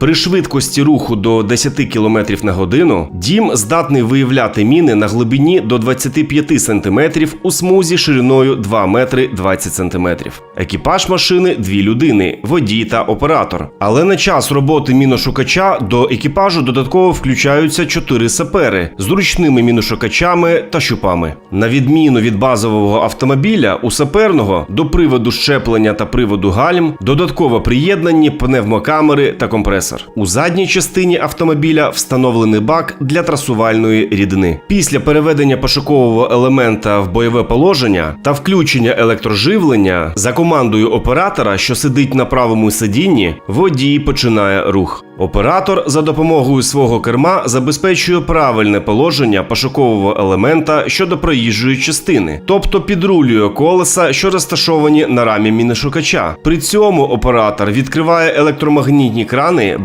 При швидкості руху до 10 км на годину дім здатний виявляти міни на глибині до 25 см у смузі шириною 2 метри 20 см. Екіпаж машини дві людини, водій та оператор. Але на час роботи міношукача до екіпажу додатково включаються чотири сапери з ручними міношукачами та щупами. На відміну від базового автомобіля, у саперного до приводу щеплення та приводу гальм додатково приєднані пневмокамери та компресор. У задній частині автомобіля встановлений бак для трасувальної рідини. Після переведення пошукового елемента в бойове положення та включення електроживлення за командою оператора, що сидить на правому сидінні, водій починає рух. Оператор за допомогою свого керма забезпечує правильне положення пошукового елемента щодо проїжджої частини, тобто підрулює колеса, що розташовані на рамі міношукача. При цьому оператор відкриває електромагнітні крани